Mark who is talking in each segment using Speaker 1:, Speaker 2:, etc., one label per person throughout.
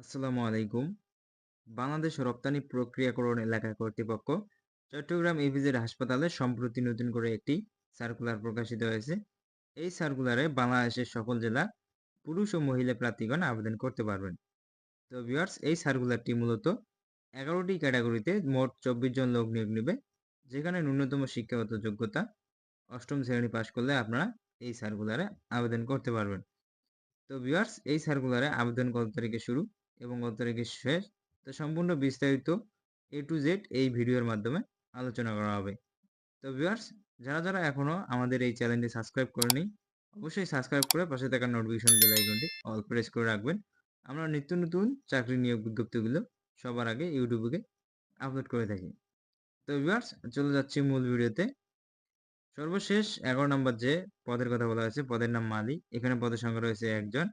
Speaker 1: আসসালামু আলাইকুম। বাংলাদেশ রপ্তানি প্রক্রিয়াকরণ এলাকা কর্তৃপক্ষ চট্টগ্রাম ইপিজেড হাসপাতালে সম্প্রতি নতুন করে একটি সার্কুলার প্রকাশিত হয়েছে। এই সার্কুলারে বাংলাদেশের সকল জেলা পুরুষ ও মহিলা প্রার্থীগণ আবেদন করতে পারবেন। তো ভিউয়ার্স, এই সার্কুলারটি মূলত এগারোটি ক্যাটাগরিতে মোট চব্বিশ জন লোক নিয়োগ নেবে, যেখানে ন্যূনতম শিক্ষাগত যোগ্যতা অষ্টম শ্রেণি পাশ করলে আপনারা এই সার্কুলারে আবেদন করতে পারবেন। তো ভিউয়ার্স, এই সার্কুলারে আবেদন কত তারিখে শুরু? এবং তারিখে শেষ তো সম্পূর্ণ বিস্তারিত এ টু জেড এই ভিডিওর মাধ্যমে আলোচনা করা হবে। তো ভিউয়ার্স, যারা যারা এখনও আমাদের এই চ্যানেলটি সাবস্ক্রাইব করেনি, অবশ্যই সাবস্ক্রাইব করে পাশে থাকা নোটিফিকেশন বেল আইকনটি অল প্রেস করে রাখবেন। আমরা নিত্য নতুন চাকরি নিয়োগ বিজ্ঞপ্তিগুলো সবার আগে ইউটিউবে আপলোড করে থাকি। তো ভিউয়ার্স, চলে যাচ্ছি মূল ভিডিওতে। সর্বশেষ এগারো নম্বর যে পদের কথা বলা হয়েছে, পদের নাম মালি এখানে পদের সংখ্যা রয়েছে একজন।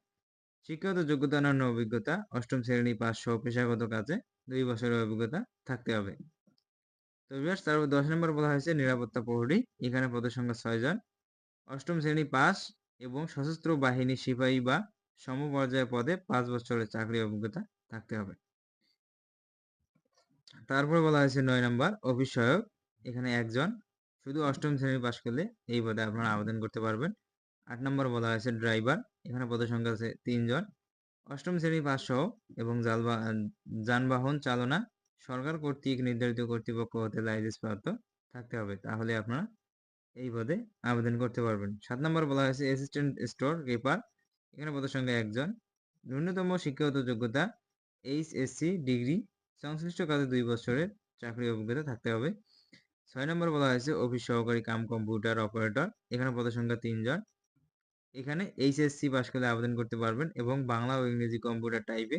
Speaker 1: শিক্ষাগত যোগ্যতা অন্যান্য অভিজ্ঞতা, অষ্টম শ্রেণি পাস সহ পেশাগত কাজে দুই বছরের অভিজ্ঞতা থাকতে হবে। তো বিয়ার্স তারপর দশ নম্বর বলা হয়েছে নিরাপত্তা প্রহরী। এখানে পদের সংখ্যা ছয় জন। অষ্টম শ্রেণি পাস এবং সশস্ত্র বাহিনী সিপাহী বা সমপর্যায় পদে পাঁচ বছরের চাকরি অভিজ্ঞতা থাকতে হবে। তারপর বলা হয়েছে নয় নম্বর, অফিস সহায়ক। এখানে একজন। শুধু অষ্টম শ্রেণি পাশ করলে এই পদে আপনারা আবেদন করতে পারবেন। আট নম্বর বলা হয়েছে ড্রাইভার। এখানে পদের সংখ্যা আছে তিনজন। অষ্টম শ্রেণি পাস সহ এবং যানবাহন চালনা সরকার কর্তৃক নির্ধারিত কর্তৃপক্ষ হতে লাইসেন্স প্রাপ্ত থাকতে হবে। তাহলে আপনারা এই পদে আবেদন করতে পারবেন। সাত নম্বর বলা হয়েছে অ্যাসিস্ট্যান্ট স্টোর কিপার এখানে পদের সংখ্যা একজন। ন্যূনতম শিক্ষাগত যোগ্যতা এইচ এইচএসসি ডিগ্রি। সংশ্লিষ্ট কাজে দুই বছরের চাকরি অভিজ্ঞতা থাকতে হবে। ছয় নম্বর বলা হয়েছে অফিস সহকারী কাম কম্পিউটার অপারেটর। এখানে পদের সংখ্যা তিনজন। এখানে এইচএসসি পাশ করলে আবেদন করতে পারবেন এবং বাংলা ও ইংরেজি কম্পিউটার টাইপে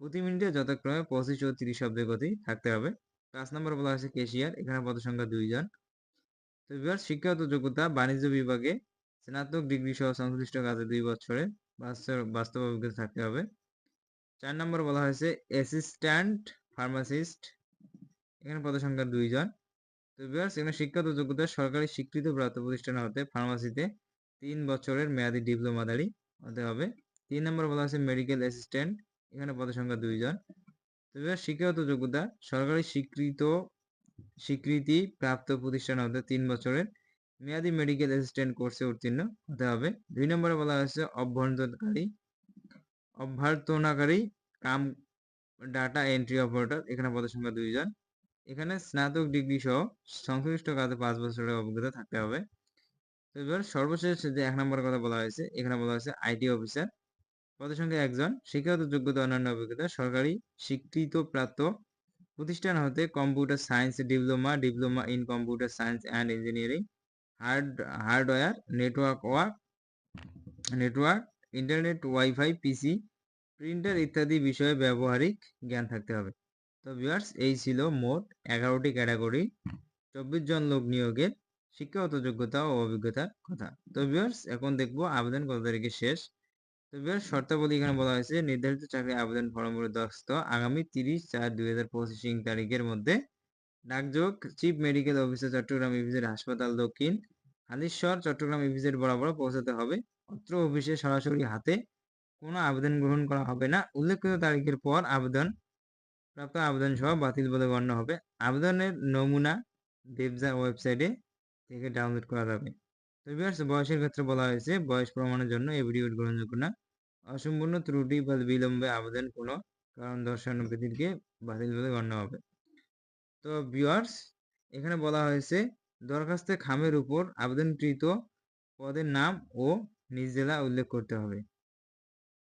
Speaker 1: প্রতি মিনিটে যথাক্রমে পঁচিশ ও তিরিশ শব্দের গতি থাকতে হবে। পাঁচ নম্বর বলা হয়েছে কেশিয়ার এখানে পদ সংখ্যা দুইজন তো বিভাগ শিক্ষাগত যোগ্যতা, বাণিজ্য বিভাগে স্নাতক ডিগ্রি সহ সংশ্লিষ্ট কাজে দুই বছরের বাস্তব অভিজ্ঞতা থাকতে হবে। চার নম্বর বলা হয়েছে অ্যাসিস্ট্যান্ট ফার্মাসিস্ট এখানে পদ সংখ্যা দুইজন তো বিভাগ এখানে শিক্ষাগত যোগ্যতা সরকারি স্বীকৃত প্রাপ্ত প্রতিষ্ঠান হতে ফার্মাসিতে তিন বছরের মেয়াদি ডিপ্লোমাদারি হতে হবে। তিন নম্বর বলা আছে মেডিকেল অ্যাসিস্ট্যান্ট এখানে পদের সংখ্যা দুইজন তবে শিক্ষাগত যোগ্যতা, সরকারি স্বীকৃত, স্বীকৃতি প্রাপ্ত প্রতিষ্ঠান হতে তিন বছরের মেয়াদি মেডিকেল অ্যাসিস্ট্যান্ট কোর্সে উত্তীর্ণ হতে হবে। দুই নম্বরে বলা হয়েছে অভ্যন্তরকারী অভ্যর্থনাকারী কাম ডাটা এন্ট্রি অপারেটর এখানে পদের সংখ্যা দুইজন এখানে স্নাতক ডিগ্রি সহ সংশ্লিষ্ট কাজে পাঁচ বছরের অভিজ্ঞতা থাকতে হবে। এবার সর্বশেষ যে এক নম্বর কথা বলা হয়েছে, এখানে বলা হয়েছে আইটি অফিসার পদের সংখ্যা একজন, শিক্ষাগত যোগ্যতা, অন্যান্য অভিজ্ঞতা, সরকারি স্বীকৃত প্রাপ্ত প্রতিষ্ঠান হতে computer science diploma diploma in computer science and engineering hard hardware network work network internet wifi PC printer ইত্যাদি বিষয়ে ব্যবহারিক জ্ঞান থাকতে হবে। তো ভিউয়ার্স এই ছিল মোট এগারোটি ক্যাটাগরি চব্বিশ জন লোক নিয়োগের শিক্ষাগত যোগ্যতা ও অভিজ্ঞতার কথা। তো ভিউয়ার্স এখন দেখব আবেদন কত তারিখে শেষ? তো ভিউয়ার্স শর্তাবলী এখানে বলা হয়েছে, নির্ধারিত চাকরি আবেদন ফর্মের দস্ত আগামী তিরিশ চার দুই হাজার পঁচিশ তারিখের মধ্যে। ডাকযোগ chief medical officer Chattogram EPZ হাসপাতাল দক্ষিণ। হালিশ্বর চট্টগ্রাম ইভিজেড বরাবর পৌঁছাতে হবে। অত্র অফিসে সরাসরি হাতে কোনো আবেদন গ্রহণ করা হবে না। উল্লেখিত তারিখের পর আবেদন, প্রাপ্ত আবেদন সহ বাতিল বলে গণ্য হবে। আবেদনের নমুনা, দেবজা ওয়েবসাইটে থেকে ডাউনলোড করা যাবে। তো ভিউয়ার্স বয়সের ক্ষেত্রে বলা হয়েছে, বয়স প্রমাণের জন্য এভিডিওট গ্রহণযোগ্য না। অসম্পূর্ণ ত্রুটি বা বিলম্বে আবেদন কোনো কারণ দর্শানো ব্যক্তিকে বাতিল বলে গণ্য হবে। তো ভিউয়ার্স এখানে বলা হয়েছে, দরখাস্তে খামের উপর আবেদনকৃত পদের নাম ও নিজ জেলা উল্লেখ করতে হবে।